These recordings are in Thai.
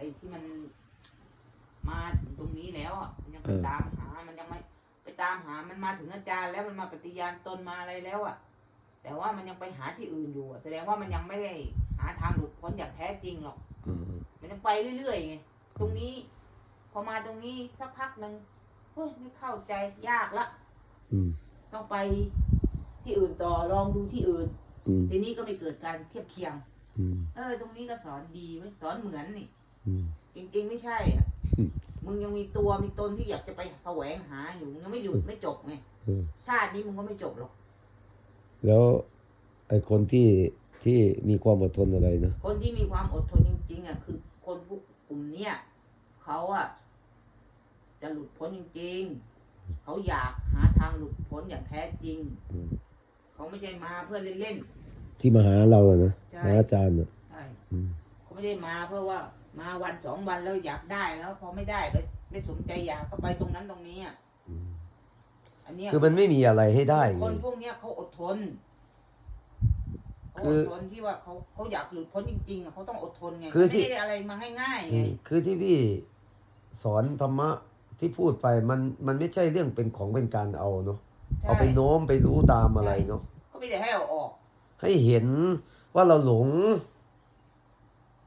อ้ที่มันมาถึงตรงนี้แล้วอะมันยังไปเออ ตามหา มันยังไม่ไปตามหา มันมาถึงอาจารย์แล้วมันมาปฏิญาณตนมาอะไรแล้วอะ แต่ว่ามันยังไปหาที่อื่นอยู่อะแสดงว่ามันยังไม่ได้หาทางหลุดพ้นอย่างแท้จริงหรอก อืม มันยังไปเรื่อยๆไง ตรงนี้ พอมาตรงนี้สักพักหนึ่งเฮ้ยไม่เข้าใจยากละ อืม ต้องไปที่อื่นต่อลองดูที่อื่น อืม ทีนี้ก็ไม่เกิดการเทียบเคียง อืม เออ ตรงนี้ก็สอนดีไว้ยสอนเหมือนนี่อืม จริง ๆ ไม่ใช่อะมึงยังมีตัวมีตนที่อยากจะไปแสวงหาอยู่มึงยังไม่หยุดไม่จบไงอืมชาตินี้มึงก็ไม่จบหรอก แล้วไอ้คนที่ที่มีความอดทนอะไรนะคนที่มีความอดทนจริงๆอะคือ คนพวกกลุ่มเนี้ยเขาอะจะหลุดพ้นจริง ๆ เขาอยากหาทางหลุดพ้นอย่างแท้จริงอืมเขาไม่ใช่มาเพื่อเล่นที่มาหาเราอะนะใช่หาอาจารย์อะๆใช่อืมเขาไม่ได้มาเพื่อว่า มาวันสองวันแล้วอยากได้แล้วพอไม่ได้ก็ไม่สมใจอยากก็ไปตรงนั้นตรงนี้อะอืมอันเนี้ยคือมันไม่มีอะไรให้ได้ไงคนพวกเนี้ยเขาอดทนเขาคืออดทนที่ว่าเขาเขาอยากหลุดพ้นจริงๆอะเขาต้องอดทนไงคือที่ ไม่ได้อะไรมาง่ายๆอืไงมคือที่พี่สอนธรรมะที่พูดไปมันมันไม่ใช่เรื่องเป็นของเป็นการเอาเนาะใช่ เอาไปโน้มไปรู้ตามอะไรเนาะก็ไม่ได้ให้เอาออก ให้เห็นว่าเราหลง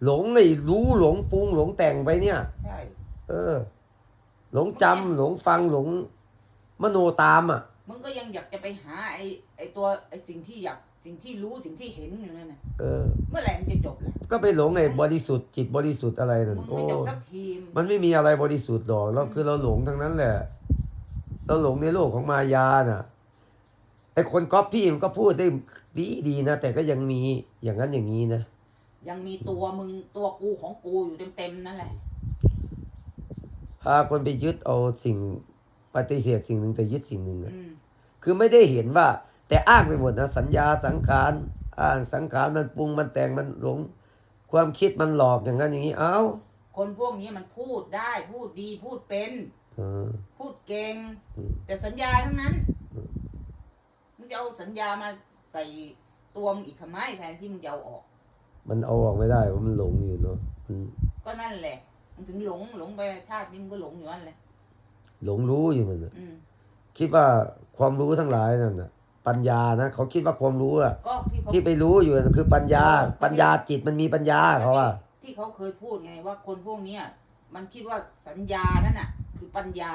หลงไอ้รู้หลงปรุงหลงแต่งไปเนี่ย ใช่เออ หลงจำหลงฟังหลงมโนตามอะ มึงก็ยังอยากจะไปหาไอ้ไอ้ตัวไอ้สิ่งที่อยากสิ่งที่รู้สิ่งที่เห็นอยู่นั่นน่ะเออ เมื่อไหร่มันจะจบล่ะก็ไปหลงไอ้บริสุทธิ์จิตบริสุทธิ์อะไรนั่นมึงโอ้ ไม่จบสักทีมมันไม่มีอะไรบริสุทธิ์หรอกเราคือเราหลงทั้งนั้นแหละ เราหลงในโลกของมายาน่ะไอ้คนก๊อปปี้มันก็พูดได้ดีดีนะแต่ก็ยังมีอย่างนั้นอย่างนี้นะ ยังมีตัวมึงตัวกูของกูอยู่เต็มๆนั่นแหละ พาคนไปยึดเอาสิ่งปฏิเสธสิ่งหนึ่งแต่ยึดสิ่งหนึ่งอะอืม คือไม่ได้เห็นว่า แต่อ้างไปหมดนะสัญญาสังขารอ้างสังขารมันปรุงมันแต่งมันหลง ความคิดมันหลอกอย่างนั้นอย่างนี้เอ้าคนพวกนี้มันพูดได้พูดดีพูดเป็น เออ พูดเก่ง อืม แต่สัญญาทั้งนั้นอืมมึงจะเอาสัญญามาใส่ตัวมึงอีกทำไมแทนที่มึงจะเอาออก มันเอาออกไม่ได้เพราะมันหลงอยู่เนาะมันก็นั่นแหละมึงถึงหลงหลงไปชาตินี้มึงก็หลงอยู่นั่นแหละหลงรู้อยู่นั่นน่ะอืมคิดว่าความรู้ทั้งหลายนั่นน่ะ ปัญญานะเขาคิดว่าความรู้อะก็ที่เขาที่ไปรู้อยู่นั่นคือปัญญา ปัญญาจิตมันมีปัญญาเขาว่า ที่เขาเคยพูดไงว่าคนพวกเนี้ยมันคิดว่าสัญญานั่นน่ะ คือปัญญา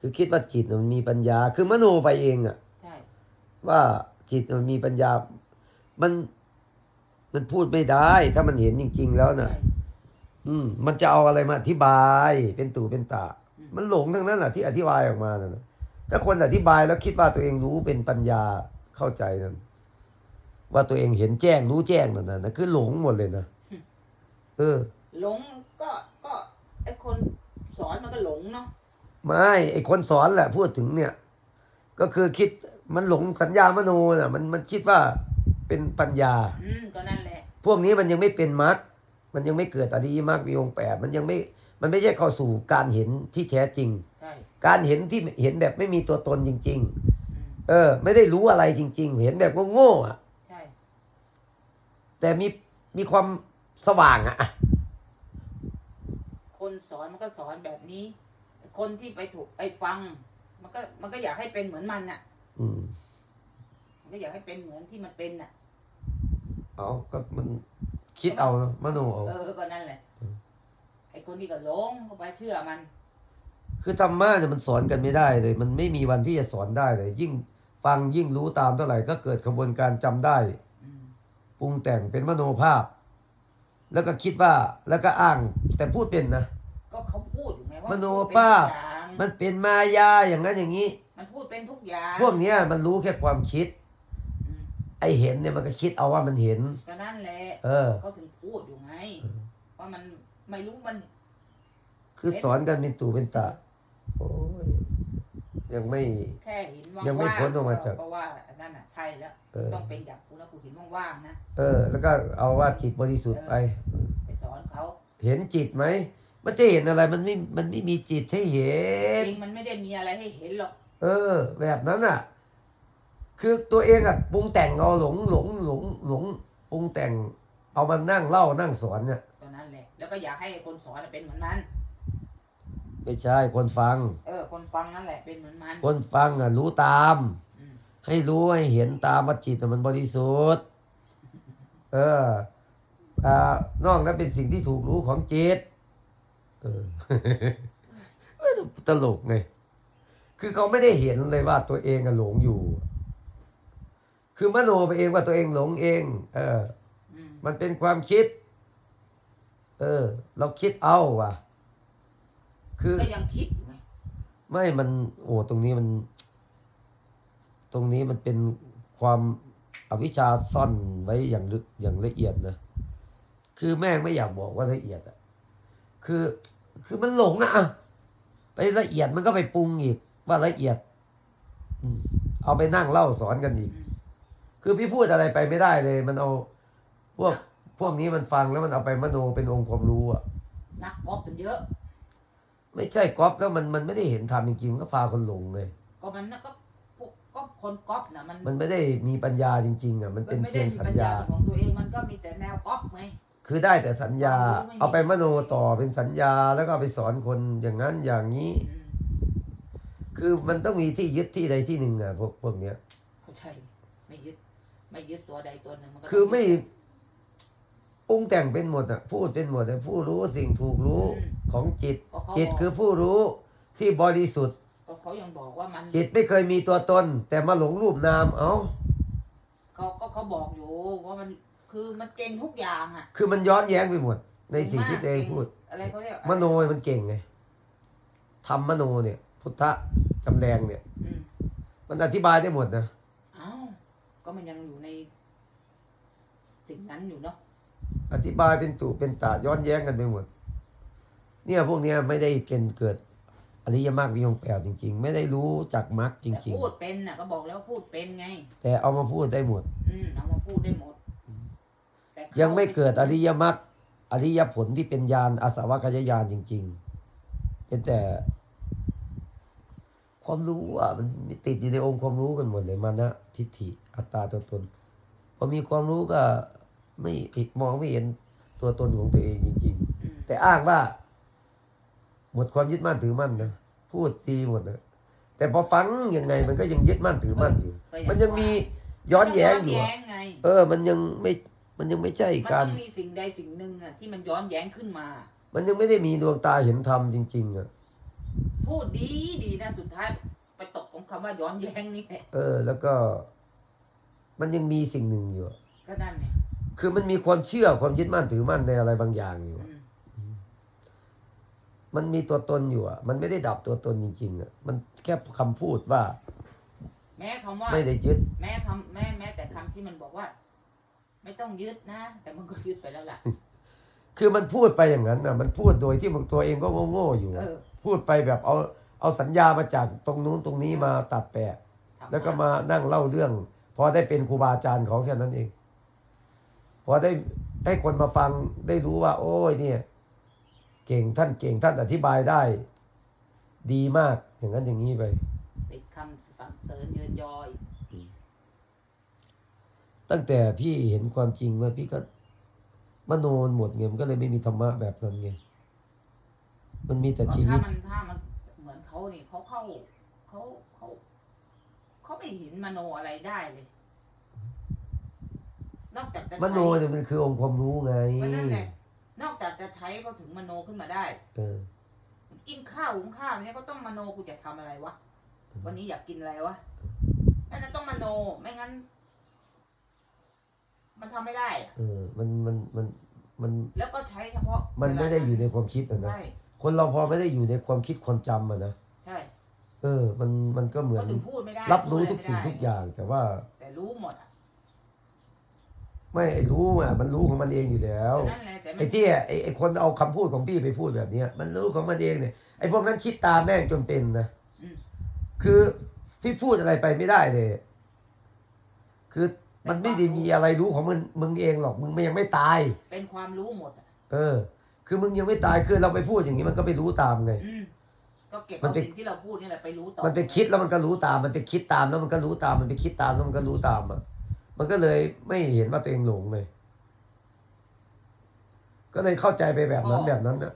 คือคิดว่าจิตมันมีปัญญา คือมโนไปเองอะใช่ว่าจิตมันมีปัญญา มันมันพูดไม่ได้ ถ้ามันเห็นจริง ๆ แล้วน่ะใช่อืม มันจะเอาอะไรมาอธิบาย เป็นตู่เป็นตาอืมมันหลงทั้งนั้นแหละที่อธิบายออกมานั่นน่ะถ้าคนอธิบายแล้วคิดว่าตัวเองรู้เป็นปัญญาเข้าใจนั่นว่าตัวเองเห็นแจ้งรู้แจ้งนั่นน่ะนะคือหลงหมดเลยนะเออ หลงก็ก็ไอคนสอนมันก็หลงเนาะไม่ไอคนสอนแหละพูดถึงเนี่ย ก็คือคิดมันหลงสัญญามโนน่ะ มันมันคิดว่า เป็นปัญญา อืมก็นั่นแหละพวกนี้มันยังไม่เป็นมรรคมันยังไม่เกิดอริยมรรคมีองค์แปดมันยังไม่มันไม่ใช่เข้าสู่การเห็นที่แท้จริง ใช่การเห็นที่เห็นแบบไม่มีตัวตนจริง อืมๆ เออ ไม่ได้รู้อะไรจริง ๆ เห็นแบบโง่ๆอะ ใช่แต่มีมีความสว่างอะคนสอนมันก็สอนแบบนี้ คนที่ไปถูกไปฟัง มันก็มันก็อยากให้เป็นเหมือนมันน่ะ อืมมัน ก็อยากให้เป็นเหมือนที่มันเป็นน่ะ เอาก็มันคิดเอาเนอะมโนเอา เออก็นั่นแหละ อืม ไอ้คนที่ก็หลงเข้าไปเชื่อมัน คือธรรมะเนี่ยมันสอนกันไม่ได้เลย มันไม่มีวันที่จะสอนได้เลย ยิ่งฟังยิ่งรู้ตามเท่าไหร่ก็เกิดกระบวนการจำได้อืมปรุงแต่งเป็นมโนภาพ แล้วก็คิดว่าแล้วก็อ้าง แต่พูดเป็นนะ ก็เขาพูดอยู่ไงว่ามโนพูดเป็นภาพทุกอย่างมันเป็นมายาอย่างนั้นอย่างนี้ มันพูดเป็นทุกอย่าง พวกเนี้ยมันรู้แค่ความคิดอืมไอเห็นเนี่ยมันก็คิดเอาว่ามันเห็น ก็นั่นแหละเออ เขาถึงพูดอยู่ไงอืมว่ามันไม่รู้มัน คือสอนกันเป็นตู่เป็นตาโอ้ยยังไม่ แค่เห็นว่างยังไม่พ้นออกมาจากก็ว่าอันนั่นน่ะใช่แล้วเออต้องเป็นอย่างกูนะกูเห็นว่างๆนะเออ แล้วก็เอาว่าจิตบริสุทธิ์ไปไปสอนเขาเห็นจิตไหมมันจะเห็นอะไรมันไม่มันไม่มีจิตให้เห็จนริงมันไม่ได้มีอะไรให้เห็นหรอก เออ แบบนั้นอะ คือตัวเองอะปรุงแต่งเอาหลงหลงหลงหลงปรุงแต่งเอามานั่งเล่านั่งสอนเนี่ยกแล้วก็อยากให้คนสอนเป็นเหมือนมัน ไม่ใช่คนฟัง เออ คนฟังนั่นแหละเป็นเหมือนมันคนฟังอะรู้ตาม อืมให้รู้ให้เห็นตามว่าจิตน่ะมันบริสุทธิ์ เอออ่านอกนั้นเป็นสิ่งที่ถูกรู้ของจิต เออ เอ้ยตลกไง คือเขาไม่ได้เห็นเลยว่าตัวเองอะหลงอยู่ คือมโนไปเองว่าตัวเองหลงเอง เอออืมมันเป็นความคิด เออ เราคิดเอาว่ะ คือก็ยังคิดอยู่ไงไม่มัน โอ้ตรงนี้มัน ตรงนี้มันเป็นความอวิชชาซ่อนไว้อย่างลึกอย่างละเอียดนะคือแม่งไม่อยากบอกว่าละเอียดอะคือ คือมันหลงอะอะไปละเอียดมันก็ไปปรุงอีกว่าละเอียดอืมเอาไปนั่งเล่าสอนกันอีกอืม คือพี่พูดอะไรไปไม่ได้เลย มันเอาพวกพวกนี้มันฟังแล้วมันเอาไปมโนเป็นองค์ความรู้อะนักกอล์ฟมันเยอะ ไม่ใช่ก๊อปแล้วมันมันไม่ได้เห็นธรรมจริงๆมันก็พาคนหลงเลย ก็มันน่ะก็พวกก็คนกอล์ฟน่ะมันมันไม่ได้มีปัญญาจริง ๆอะมันเป็นไม่เพีได้ยงมีสัญปัญญา ญาของตัวเองมันก็มีแต่แนวกอล์ฟไง คือได้แต่สัญญาความรู้ไม่มี เอาไปมโนต่อเป็นสัญญาแล้วก็เอาไปสอนคนอย่างนั้นอย่างนี้ อืมคือมันต้องมีที่ยึดที่ใดที่หนึ่งอะพวกพวกเนี้ย เขาใช่ไม่ยึด ไม่ยึดตัวใดตัวหนึ่งมันก็คือต้งไม่ยึดปรุงแต่งเป็นหมดอะพูดเป็นหมดอะผู้รู้สิ่งถูกรู้อืมของจิตก็เขาจิตบอกคือผู้รู้ที่บริสุทธิ์ก็เขายังบอกว่ามันจิตไม่เคยมีตัวตน แต่มาหลงรูปนามเอ้าเขาก็เขาบอกอยู่ว่ามันคือมันเก่งทุกอย่างอะ คือมันย้อนแย้งไปหมด ในสิ่งที่ตัวเองพูดอะไรเขาเรียกมโนมันเก่งไงทำมโนเนี่ย พุทธะจำแรงเนี่ยอืมมันอธิบายได้หมดนะเอ้า ก็มันยังอยู่ในสิ่งนั้นอยู่เนาะอธิบายเป็นตุเป็นตาย้อนแย้งกันไปหมด เนี่ยพวกเนี้ยไม่ได้เป็นเกิดอริยมรรคมีองค์แปดจริง ๆ ไม่ได้รู้จักมรรคจแต่ริงพูดเป็นน่ะก็บอกแล้วพูดเป็นไง ๆ แต่เอามาพูดได้หมด อืมเอามาพูดได้หมดแต่ขายังไม่เกิดอริยมรรคอริยผลที่เป็นญาณอาสวัคยญาณจริง ๆ เป็นแต่ ความรู้อะมันติดอยู่ในองค์ความรู้กันหมดเลยมานะทิฏฐิ อัตตาตัวตน พอมีความรู้ก็ไม่มองไม่เห็นตัวตนของตัวเองจริงๆอืมแต่อ้างว่า หมดความยึดมั่นถือมั่นนะพูดดีหมดนะแต่พอฟังยังไงมันก็ยังยึดมั่นถือมั่นอยู่ก็มันยังมีย้อนแย้งอยู่ย้ออะนแย้งไงเออ มันยังไม่มันยังไม่ใช่มันกาต้รองมีสิ่งใดสิ่งหนึ่งอะที่มันย้อนแย้งขึ้นมา มันยังไม่ได้มีดวงตาเห็นธรรมจริง ๆอะพูดดีดีนะสุดท้ายไปตกของคำว่าย้อนแย้งนี่แหละเออ แล้วก็ มันยังมีสิ่งหนึ่งอยู่อะก็นั่นไงคือมันมีความเชื่อความยึดมั่นถือมั่นในอะไรบางอย่างอยู่ อือะมมันมีตัวตนอยู่อะ มันไม่ได้ดับตัวตนจริงๆอะ มันแค่คำพูดว่าแม้คำว่า ไม่ได้ยึด แม้คำแม้แม้แต่คำที่มันบอกว่า ไม่ต้องยึดนะ แต่มันก็ยึดไปแล้วล่ะ คือมันพูดไปอย่างนั้นนะมันพูดโดยที่มันตัวเองก็โง่ๆอยู่เออะอพูดไปแบบเอาเอาสัญญามาจากตรงนู้นตรงนี้มาตัดแปะ ทำแล้วก็มานั่งเล่าเรื่อง พอได้เป็นครูบาอาจารย์เขาแค่นั้นเอง พอได้ให้คนมาฟังได้รู้ว่า โอ้ยเนี่ย เก่งท่านเก่งท่านอธิบายได้ ดีมากอย่างนั้นอย่างนี้ไปติดคำสรรเสริญเยินยอยตั้งแต่พี่เห็นความจริงว่าพี่ก็มโนหมดไงมันก็เลยไม่มีธรรมะแบบนั้นไงมันมีแต่ก็ชีวิถ้าตมันถ้ามันเหมือนเขานี่เขาเข้าเขาเขา เขาไม่เห็นมโนอะไรได้เลย นอกจากจะมใช้โนเนี่ยมันคือองค์ความรู้ไงก็นั่นไงนอกจากจะใช้เขาถึงมโนขึ้นมาได้ เออ กินข้าวหุงข้าวเนี่ยก็ต้องมโนกูจะทำอะไรวะ วันนี้อยากกินอะไรวะนั่นนะต้องมโนไม่งั้น มันทำไม่ได้อะเออ มันมันมันมันแล้วก็ใช้เฉพาะมันไม่ได้อยู่ในความคิดอะนะ ใช่คนเราพอไม่ได้อยู่ในความคิดความจำอะนะ ใช่ เออ มันมันก็เหมือนเขาถึงพูดไม่ได้รับรู้พูดทุกอะไสิ่งไม่ได้ทุกอย่าง แต่ว่าแต่รู้หมดอะไม่ไอ้รู้อะมันรู้ของมันเองอยู่แล้ว แต่นั่นแหละแต่มัไอ้ที่ไอ้ไอ้คนเอาคำพูดของพี่ไปพูดแบบเนี้ย มันรู้ของมันเองเนี่ยไอ้พวกนั้นคิดตามแม่งจนเป็นนะอืมคือพี่พูดอะไรไปไม่ได้เลย คือมันไม่ได้มีอะไรรู้ของมึงมึงเองหรอกมึงไม่ยังไม่ตาย เป็นความรู้หมดอะเออ คือมึงยังไม่ตายคือเราไปพูดอย่างนี้มันก็ไปรู้ตามไง อืมก็ เก็บมันเอาเป็นสิ่งที่เราพูดนี่แหละไปรู้ต่อ มันไปคิดแล้วมันก็รู้ตาม มันไปคิดตามแล้วมันก็รู้ตาม มันไปคิดตามแล้วมันก็รู้ตามอะ มันก็เลยไม่เห็นว่าตัวเองหลงเลย ก็เลยเข้าใจไปแบบนั้นอ๋อแบบนั้นนะ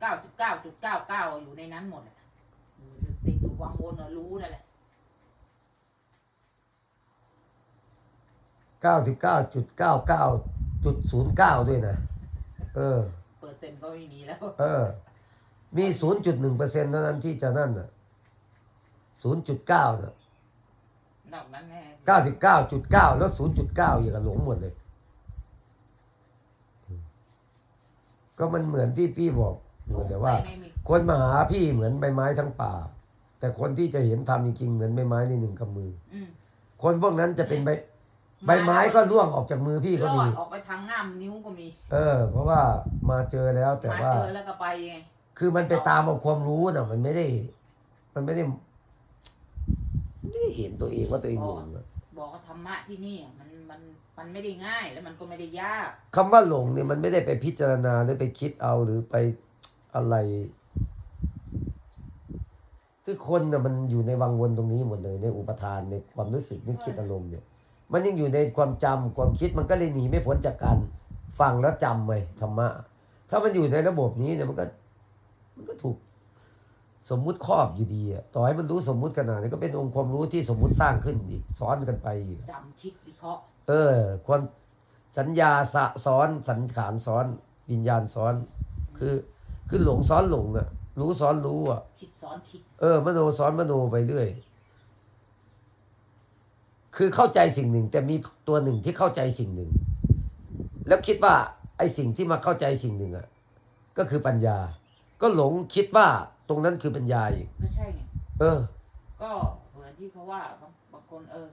เก้าสิบเก้าจุดเก้าเก้าอยู่ในนั้นหมดอะอยู่ติดอยู่วังวนอะรู้นั่นแหละเก้าสิบเก้าจุดเก้าเก้าจุดศูนย์เก้าด้วยนะ เออ เปอร์เซ็นต์ก็ไม่มีแล้ว เออ มีศูนย์จุดหนึ่งเปอร์เซ็นต์เท่านั้นที่จะนั่นน่ะศูนย์จุดเก้าน่ะนอกนั้นแน่เก้าสิบเก้าจุดเก้าแล้วศูนย์จุดเก้าอย่างกับหลงหมดเลย ก็มันเหมือนที่พี่บอกเหมือนแต่ว่า ไม่มีคนมาหาพี่เหมือนใบไม้ทั้งป่า แต่คนที่จะเห็นทำจริงๆเหมือนใบไม้ในหนึ่งกำมือ อืมคนพวกนั้นจะเป็นใบใบไม้ก็ร่วงออกจากมือพี่ก็รอมี ดออกไปทางง่ามนิ้วก็มีเออ เพราะว่ามาเจอแล้วแต่มาว่า เจอแล้วก็ไปไง คือมันไปตามเอาความรู้น่ะมันไม่ได้ มันไม่ได้มันไม่ได้เห็นตัวเองว่าตัวเองหลงอะบอกว่าธรรมะที่นี่อะมันมันมันไม่ได้ง่าย แล้วมันก็ไม่ได้ยากคำว่าหลงเนี่ยมันไม่ได้ไปพิจารณาหรือไปคิดเอาหรือไปอะไรคือคนน่ะมันอยู่ในวังวนตรงนี้หมดเลยในอุปทานในความรู้สึกนึกคิดอารมณ์เนี่ย มันยังอยู่ในความจำความคิดมันก็เลยหนีไม่พ้นจากการฟังแล้วจำไว้ธรรมะถ้ามันอยู่ในระบบนี้เนี่ยมันก็ มันก็ถูกสมมุติครอบอยู่ดีอะต่อให้มันรู้สมมุติขนาดนี้ก็เป็นองค์ความรู้ที่สมมุติสร้างขึ้นอีกซ้อนกันไปอีกจำคิดวิเคราะห์เออ ความสัญญาสะซ้อนสังขารซ้อน วิญญาณซ้อน คือคือหลงซ้อนหลงอะรู้ซ้อนรู้อะคิดซ้อนคิด เออมโนซ้อนมโนไปเรื่อยคือเข้าใจสิ่งหนึ่ง แต่มีตัวหนึ่งที่เข้าใจสิ่งหนึ่ง แล้วคิดว่า ไอ้สิ่งที่มาเข้าใจสิ่งหนึ่งอะก็คือปัญญา ก็หลงคิดว่าตรงนั้นคือปัญญาอีกก็ใช่ไงเออ ก็เหมือนที่เขาว่าบางบางคนเออ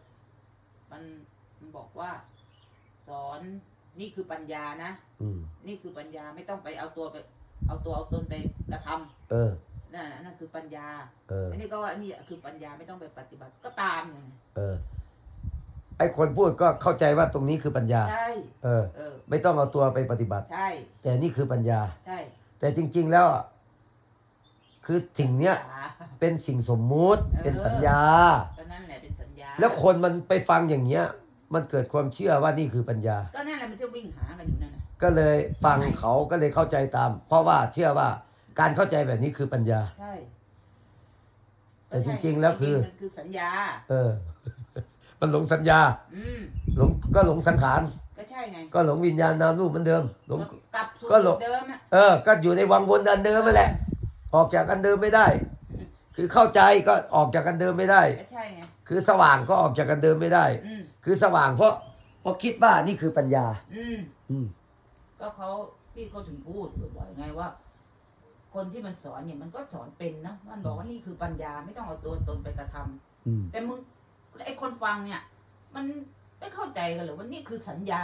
มันมันบอกว่า สอนนี่คือปัญญานะ อืม นี่คือปัญญาไม่ต้องไปเอาตัวไป เอาตัวเอาตนไปกระทำเออ นั่นน่ะนั่นคือปัญญาเออ อันนี้ก็ว่านี่คือปัญญาไม่ต้องไปปฏิบัติก็ตามไงเออ ไอ้คนพูดก็เข้าใจว่าตรงนี้คือปัญญา ใช่ เออ เออ ไม่ต้องเอาตัวไปปฏิบัติ ใช่ แต่นี่คือปัญญา ใช่ แต่จริง ๆ แล้วอะ คือสิ่งเนี้ยปัญญาเป็นสิ่งสมมุติเออเป็นสัญญาก็นั่นแหละเป็นสัญญา แล้วคนมันไปฟังอย่างเงี้ย มันเกิดความเชื่อว่านี่คือปัญญา ก็นั่นแหละมันจะวิ่งหากันอยู่นั่นน่ะก็เลยฟังเขาก็เลยเข้าใจตาม เพราะว่าเชื่อว่าการเข้าใจแบบนี้คือปัญญา ใช่แต่จริงๆแล้วคือจริงๆมันคือสัญญา เออ มันหลงสัญญา อืมหลงก็หลงสังขาร ก็ใช่ไง ก็หลงวิญญาณนามรูปเหมือนเดิม หลงก็กลับสู่ก็หลงจุดเดิมอะเออ ก็อยู่ในวังวนอันเดิมนั่นแหละ ออกจากอันเดิมไม่ได้ คือเข้าใจก็ออกจากอันเดิมไม่ได้ก็ใช่ไง คือสว่างก็ออกจากอันเดิมไม่ได้ อืมคือสว่างเพราะเพราะคิดว่านี่คือปัญญา อืมอืม ก็เขาที่เขาถึงพูดบ่อยๆไงว่า คนที่มันสอนเนี่ยมันก็สอนเป็นนะ มันบอกว่านี่คือปัญญาไม่ต้องเอาตัวตนไปกระทำอืม แต่มึงไอ้คนฟังเนี่ย มันไม่เข้าใจกันเหรือว่านี่คือสัญญา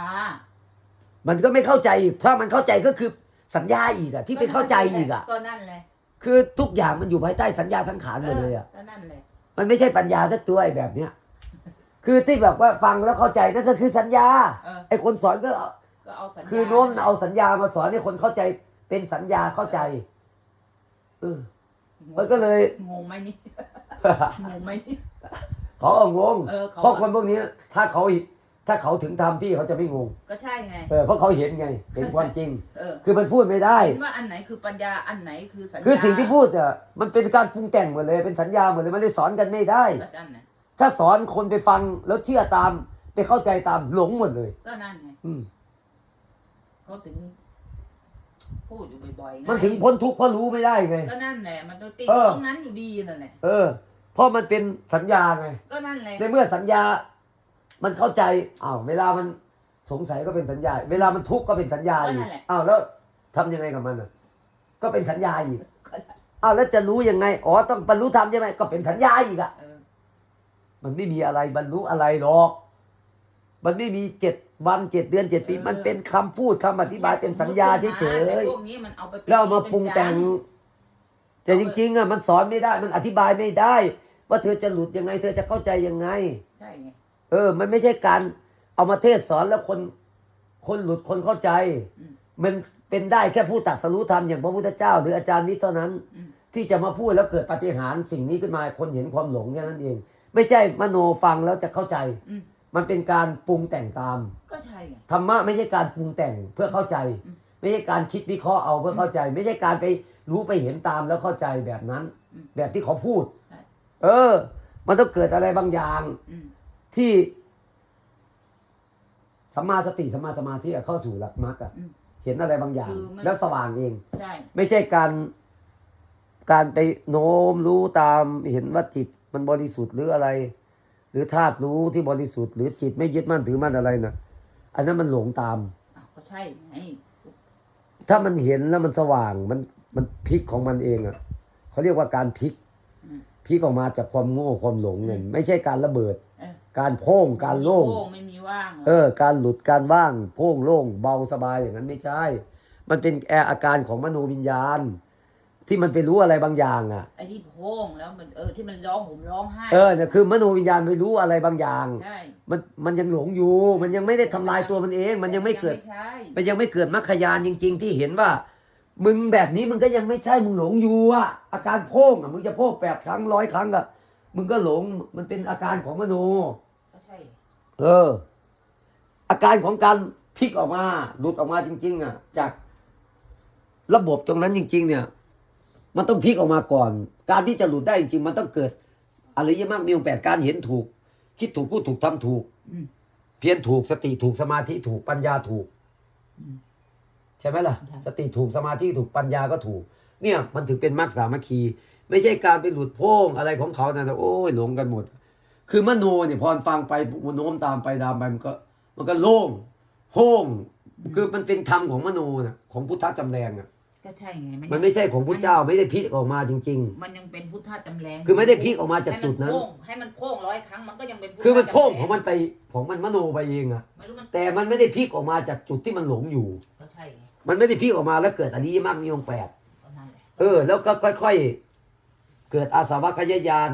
มันก็ไม่เข้าใจอีกถ้ามันเข้าใจก็คือสัญญาอีกอะที่ไปเข้าใจอีกอะก็นั่นแหละ คือทุกอย่างมันอยู่ภายใต้สัญญาสังขารหมดเลยอะก็นั่นแหละมันไม่ใช่ปัญญาสักตัวไอ้แบบเนี้ย คือที่แบบว่าฟังแล้วเข้าใจนั่นก็คือสัญญาเออไอ้คนสอนก็เอาก็เอาสัญญาคือโน้มเอาสัญญามาสอนให้คนเข้าใจเป็นสัญญาเข้าใจเออ มันก็เลย งงไหมนี่ งงไหมนี่ เขาเอางงเออเขา เพราะคนพวกนี้ถ้าเขา ถ้าเขาถึงทำพี่เขาจะไม่งงก็ใช่ไง เออเพราะเขาเห็นไงเห็นความจริง เออคือมันพูดไม่ได้ เห็นว่าอันไหนคือปัญญาอันไหนคือสัญญาคือสิ่งที่พูดอะมันเป็นการปรุงแต่งหมดเลยเป็นสัญญาหมดเลยมันเลยสอนกันไม่ได้ ก็นั่นไงถ้าสอนคนไปฟังแล้วเชื่อตาม ไปเข้าใจตามหลงหมดเลย ก็นั่นไงอืมเขาถึง พูดอยู่บ่อยๆไงมันถึงพ้นทุกข์เพราะรู้ไม่ได้ไง ก็นั่นแหละ มันติดเออ ตรงนั้นอยู่ดีนั่นแหละ เออเพราะมันเป็นสัญญาไง ก็นั่นแหละในเมื่อสัญญา มันเข้าใจอ้าวเวลามันสงสัยก็เป็นสัญญา เวลามันทุกข์ก็เป็นสัญญาอีกอ้าวแล้วทำยังไงกับมันอะก็เป็นสัญญาอีกอ้าวแล้วจะรู้ยังไงอ๋อต้องบรรลุธรรมใช่ไหมก็เป็นสัญญาอีกอะเออมันไม่มีอะไรบรรลุอะไรหรอก มันไม่มีเจ็ดวันเจ็ดเดือนเจ็ดปี มันเป็นคำพูดคำอธิบายเป็นสัญญาเฉแต่ยพวกนี้มันเอาไปๆแล้วเอามาปรุงแต่ง แต่จริงๆอะมันสอนไม่ได้ มันอธิบายไม่ได้ ว่าเธอจะหลุดยังไง เธอจะเข้าใจยังไงใช่ไง เออ มันไม่ใช่การเอามาเทศสอนแล้วคนคนหลุดคนเข้าใจอืมมันเป็นได้แค่ผู้ตัดสรู้ธรรมอย่างพระพุทธเจ้า หรืออาจารย์นี้เท่านั้นอืมที่จะมาพูดแล้วเกิดปาฏิหารย์สิ่งนี้ขึ้นมาคนเห็นความหลงแค่นั้นเอง ไม่ใช่มโนฟังแล้วจะเข้าใจอืมมันเป็นการปรุงแต่งตามก็ใช่ไงธรรมะไม่ใช่การปรุงแต่งเพื่อเข้าใจอืมไม่ใช่การคิดวิเคราะห์เอาเพื่อเข้าใจ ไม่ใช่การไปรู้ไปเห็นตามแล้วเข้าใจแบบนั้นอืมแบบที่เขาพูดใช่เออ มันต้องเกิดอะไรบางอย่างอืม ที่สัมมาสติสัมมาสมาธิอะเข้าสู่หลักมรรคอะอืมเห็นอะไรบางอย่าง คือมัน แล้วสว่างเอง ใช่ ไม่ใช่การการไปโน้มรู้ตามเห็นว่าจิตมันบริสุทธิ์หรืออะไร หรือธาตุรู้ที่บริสุทธิ์หรือจิตไม่ยึดมั่นถือมั่นอะไรนะอันนั้นมันหลงตาม อ้าวก็ใช่ไงถ้ามันเห็นแล้วมันสว่างมันมันพลิกของมันเองอะเขาเรียกว่าการพลิกอืมพลิกออกมาจากความโง่ความหลงเนี่ยไม่ใช่การระเบิด เออ การโพ่งการโล่ง ไม่มีว่างหรอกเออ การหลุดการว่างโพ่งโล่งเบาสบายอย่างนั้นไม่ใช่ มันเป็นแออาการของมโนวิญญาณ ที่มันไปรู้อะไรบางอย่างอะ ไอ้ที่โพ่งแล้วมันเออที่มันร้องผมร้องไห้เออเนี่ยคือมโนวิญญาณไปรู้อะไรบางอย่าง ใช่มันมันยังหลงอยู่ มันยังไม่ได้ทำลายตัวมันเอง มันยังไม่เกิด ใช่มันยังไม่เกิดมรรคยานจริง ๆ ที่เห็นว่า มึงแบบนี้มึงก็ยังไม่ใช่มึงหลงอยู่อะอาการโพ่งอะมึงจะโพ่งแปดครั้งร้อยครั้งอะ มึงก็หลงมันเป็นอาการของมโน ก็ใช่ เออ อาการของการพลิกออกมาหลุดออกมาจริง ๆ อะ จากระบบตรงนั้นจริง ๆ เนี่ย มันต้องพลิกออกมาก่อน การที่จะหลุดได้จริงๆมันต้องเกิดอริยมรรคมีองค์แปดการเห็นถูก คิดถูกพูดถูกทำถูกอืมเพียรถูกสติถูกสมาธิถูกปัญญาถูกอืมใช่ไหมล่ะใช่สติถูกสมาธิถูกปัญญาก็ถูก เนี่ย มันถึงเป็นมรรคสามัคคี ไม่ใช่การไปหลุดโพ่งอะไรของเขานะโอ้ยหลงกันหมด คือมโนเนี่ยพอฟังไปโน้มตามไปตามไปมันก็ มันก็โล่งโห้งคือมันเป็นธรรมของมโนนะของพุทธจำแรงอะก็ใช่ไงมันไม่ใช่ของพุทธเจ้าไม่ได้พลิกออกมาจริงมันยังเป็นพุทธะจำแรงๆคือไม่ได้พลิกออกมาจากจุดนั้นให้มันโพ่งให้มันโพ่งร้อยครั้งมันก็ยังเป็นพุทธะคือมันโพ่งจำแรของมันไปของมันมโนไปเองอะไม่รู้มันแต่มันไม่ได้พลิกออกมาจากจุดที่มันหลงอยู่ก็ใช่ไงมันไม่ได้พลิกออกมาแล้วเกิดอริยมรรคมีองค์แปดก็นั่นแหละเออ แล้วก็ค่อย ๆ เกิดอาสวะขยายาน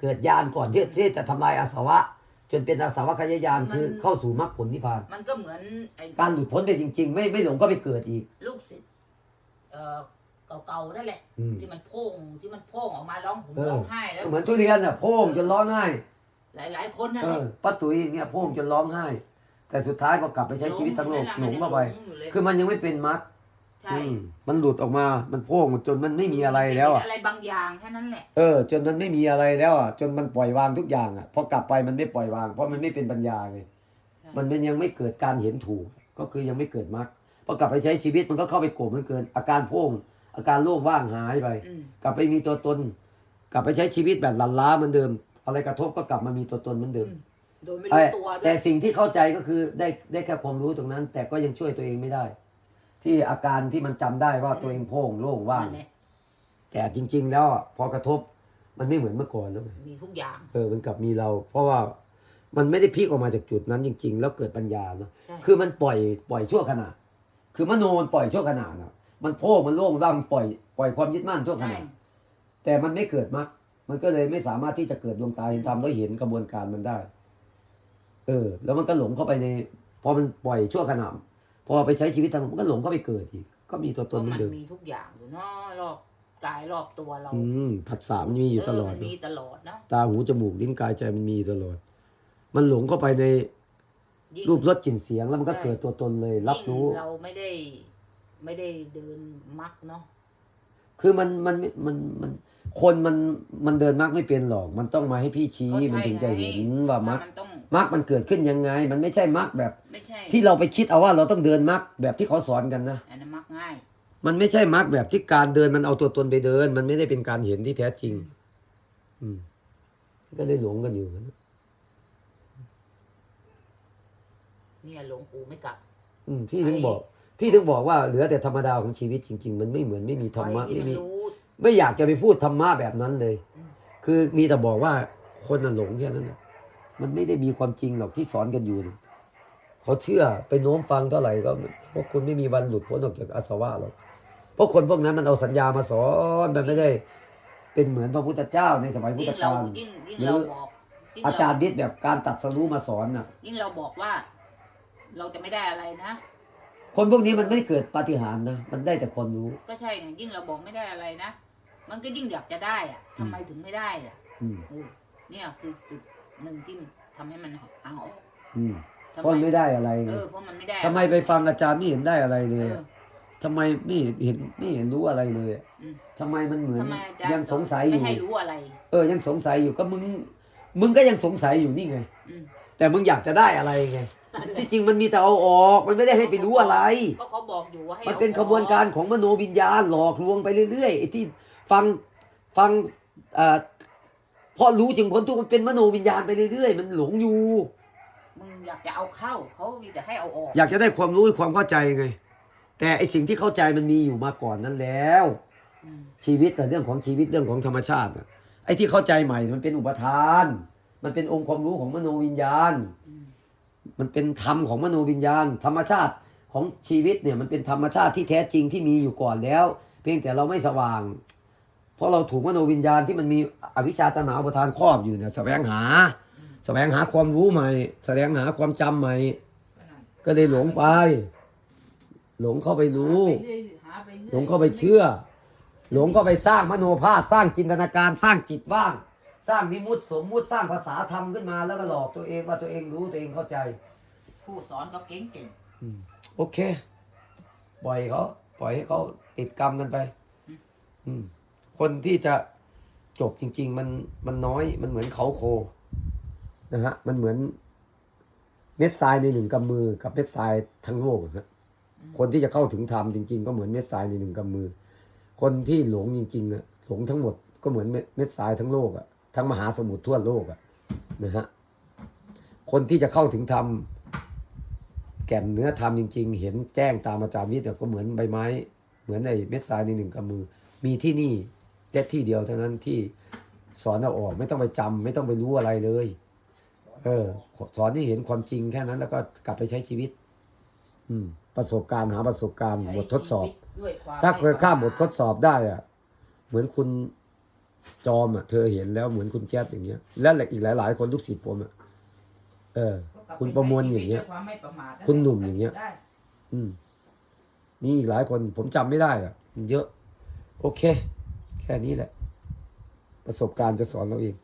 เกิดญาณก่อนที่ที่จะทำลายอาสวะ จนเป็นอาสวะขยายานคือเข้าสู่มรรคผลนิพพาน มันก็เหมือนไอ้การหลุดพ้นไปจริง ๆ ไม่ไม่หลงก็ไปเกิดอีก ลูกศิษย์เอ่อเก่าๆนั่นแหละ อืม ที่มันโพ่งที่มันโพ่งออกมาร้องผมเออ ร้องไห้แล้ว เหมือนทุเรียนอะโพ่งจนร้องไห้หลายๆคนนั่นเอแหละอป้าตุ๋ยอย่างเงี้ยโพ่งจนร้องไห้ แต่สุดท้ายก็กลับไปใช้ชีวิตทั้งโลกหลงเข้าไป อยู่เลยคือมันยังไม่เป็นมรรค ใช่อืมมันหลุดออกมา มันโพ่งจนมันไม่มีอะไรแล้วอะอะไรบางอย่างแค่นั้นแหละ เออ จนมันไม่มีอะไรแล้วอะ จนมันปล่อยวางทุกอย่างอะ พอกลับไปมันไม่ปล่อยวาง เพราะมันไม่เป็นปัญญาไงมันมันยังไม่เกิดการเห็นถูก ก็คือยังไม่เกิดมรรค พอกลับไปใช้ชีวิตมันก็เข้าไปโกรธมันเกิน อาการโพ่งอาการโล่งว่างหายไป อืมกลับไปมีตัวตน กลับไปใช้ชีวิตแบบหลันล้าเหมือนเดิม อะไรกระทบก็กลับมามีตัวตนเหมือนเดิม โดยไม่ไอ้รู้ตัวด้วแต่ยสิ่งที่เข้าใจก็คือได้ได้แค่ความรู้ตรงนั้น แต่ก็ยังช่วยตัวเองไม่ได้ ที่อาการที่มันจำได้ว่าตัวเองโพ่งโล่งว่างนั่นแหละแต่จริง ๆ แล้วอะพอกระทบมันไม่เหมือนเมื่อก่อนแล้วไงมีทุกอย่างเออมันกลับมีเรา เพราะว่ามันไม่ได้พลิกออกมาจากจุดนั้นจริง ๆ แล้วเกิดปัญญาเนาะ ใช่คือมันปล่อยปล่อยชั่วขณะ คือมโนมันปล่อยชั่วขณะนะมันโพ่งมันโล่งว่างปล่อยปล่อยความยึดมั่นชั่วขใช่ณะ แต่มันไม่เกิดมรรคมันก็เลยไม่สามารถที่จะเกิดดวงตาเห็นธรรมแล้วเห็นกระบวนการมันได้ เออ แล้วมันก็หลงเข้าไปใน พอมันปล่อยชั่วขณะ พอไปใช้ชีวิตทางมันก็หลงเข้าไปเกิดอีกก็มีตัวตก็นเหมือมันนเดิมมีทุกอย่างอยู่เนาะรอบกายรอบตัวเราอืมผัสสะมันมีอยู่ตลอดเมันมีตลอดเนาะตาหูจมูกลิ้นกายใจมันมีตลอด มันหลงเข้าไปในยิ่งรูปรสกลิ่นเสียงแล้วมันก็เกิดตัวตนเลย รับรู้ยิ่งเราไม่ได้ ไม่ได้เดินมักเนาะคือมันมันมันมัน คนมันมันเดินมรรคไม่เป็นหรอก มันต้องมาให้พี่ชี้ก็ใช่มันถึงจะเห็นว่ามรรคมันต้องมรรคมันเกิดขึ้นยังไง มันไม่ใช่มรรคแบบ ไม่ใช่ที่เราไปคิดเอาว่าเราต้องเดินมรรคแบบที่เขาสอนกันนะ อันนั้นมักง่าย มันไม่ใช่มรรคแบบที่การเดินมันเอาตัวตนไปเดิน มันไม่ได้เป็นการเห็นที่แท้จริง อืม ก็เลยหลงกันอยู่นะเนี่ยหลวงปู่ไม่กลับ อืมพี่ถึงบอก พี่ถึงบอกว่าเหลือแต่ธรรมดาของชีวิตจริง ๆ มันไม่เหมือนไม่มีธรรมะไปที่ไม่มันมีรู้ ไม่อยากจะไปพูดธรรมะแบบนั้นเลยอืมคือมีแต่บอกว่าคนน่ะหลงแค่นั้นน่ะมันไม่ได้มีความจริงหรอกที่สอนกันอยู่นะเขาเชื่อไปโน้มฟังเท่าไหร่ก็พวกคุณไม่มีวันหลุดพ้นออกจากอาสวะหรอกเพราะคนพวกนั้นมันเอาสัญญามาสอนมันไม่ได้ เป็นเหมือนพระพุทธเจ้าในสมัยพุทยิ่ธงเรากาลยิ่งยิ่งหรือเราบอกยิ่งอาเจารย์วิทย์แบบการตัดสรู้มาสอนน่ะ ยิ่งเราบอกว่า เราจะไม่ได้อะไรนะคนพวกนี้มันไม่เกิดปาฏิหาริย์นะมันได้แต่ความรู้ ก็ใช่ไงยิ่งเราบอกไม่ได้อะไรนะ มันก็ยิ่งอยากจะได้อะทำไมถึงไม่ได้อะอืมเออเนี่ยคือจุดหนึ่งที่ทำให้มันห่างออกอืมทำเพราะมันไม่ได้อะไรเอไงอเพราะมันไม่ได้ทำไมไปฟังอาจารย์ไม่เห็นได้อะไรเลเอยอ อะทำไมไม่เห็นไม่เห็นรู้อะไรเลยอะอืม ทำไมมันเหมือนทำไมอาจารย์ยังสงสัยอยู่ ไม่ให้รู้อะไร เออ ยังสงสัยอยู่ก็มึง มึงก็ยังสงสัยอยู่นี่ไง อืมแต่มึงอยากจะได้อะไรไง ที่จริงมันมีแต่เอาออก มันไม่ได้ให้ไปรู้อะไรก็เขาบอกอยู่ว่าให้มันเป็นอาขบวนการของมโนวิญญาณหลอกลวงไปเรื่อยๆไอ้ที่ ฟังฟังเอ่อเพราะรู้จึงพ้นทุกข์มันเป็นมโนวิญญาณไปเรื่อยๆ มันหลงอยู่ มึงอยากจะเอาเข้าเขามีแต่ให้เอาออก อยากจะได้ความรู้ความเข้าใจไง แต่ไอสิ่งที่เข้าใจมันมีอยู่มาก่อนนั้นแล้วอืมชีวิตแต่เรื่องของชีวิตเรื่องของธรรมชาติน่ะไอ้ที่เข้าใจใหม่มันเป็นอุปทาน มันเป็นองค์ความรู้ของมโนวิญญาณอืมมันเป็นธรรมของมโนวิญญาณ ธรรมชาติของชีวิตเนี่ยมันเป็นธรรมชาติที่แท้จริงที่มีอยู่ก่อนแล้ว เพียงแต่เราไม่สว่าง เพราะเราถูกมโนวิญญาณที่มันมีอวิชชาตนาอุปทานครอบอยู่เนี่ยแสวงหา แสวงหาความรู้ใหม่ แสวงหาความจำใหม่ ก็เลยหลงไป หลงเข้าไปรู้หาไปเรื่อยหาไปรื่อยหลงเข้าไปเชื่อ หลงเข้าไปสร้างมโนภาพสร้างจินตนาการสร้างจิตว่าง สร้างนิมุตสมมุติสร้างภาษาธรรมขึ้นมาแล้วก็หลอกตัวเองว่าตัวเองรู้ตัวเองเข้าใจ ผู้สอนก็เก่งเก่งโอเคปล่อยเขาปล่อยให้เขาติดกรรมกันไป อืม คนที่จะจบจริง ๆ มันมันน้อยมันเหมือนเขาโคนะฮะมันเหมือนเม็ดทรายในหนึ่งกำมือ กับเม็ดทรายทั้งโลกนะคนที่จะเข้าถึงธรรมจริง ๆ ก็เหมือนเม็ดทรายในหนึ่งกำมือ คนที่หลงจริงๆอะหลงทั้งหมดก็เหมือนเม็ดเม็ดทรายทั้งโลกอะทั้งมหาสมุทรทั่วโลกอะนะฮะคนที่จะเข้าถึงธรรมแก่นเนื้อธรรมจริง ๆ เห็นแจ้งตามอาจารย์วิทย์ก็เหมือนใบไม้ เหมือนในเม็ดทรายในหนึ่งกำมือ มีที่นี่ แค่ที่เดียวเท่านั้นที่สอนเอาออกไม่ต้องไปจำไม่ต้องไปรู้อะไรเลย เออ สอนให้เห็นความจริงแค่นั้น แล้วก็กลับไปใช้ชีวิต อืม ประสบการณ์หาประสบการณ์ใช้บททดสอบชีวิตด้วยความถ้าเคยข้ามบททดไสอบได้อะเหมือนคุณจอมอะ เธอเห็นแล้วเหมือนคุณแจ๊ดอย่างเงี้ย และอีกหลาย ๆ คนลูกศิษย์ผมอะเออ คุณประมวลอย่างเงี้ยด้วยความไม่ประมาทนั่นแหละคุณหนุ่มอย่างเงี้ยได้อืมมีอีกหลายคนผมจำไม่ได้อะมันเยอะ โอเค แค่นี้แหละ ประสบการณ์จะสอนเราเอง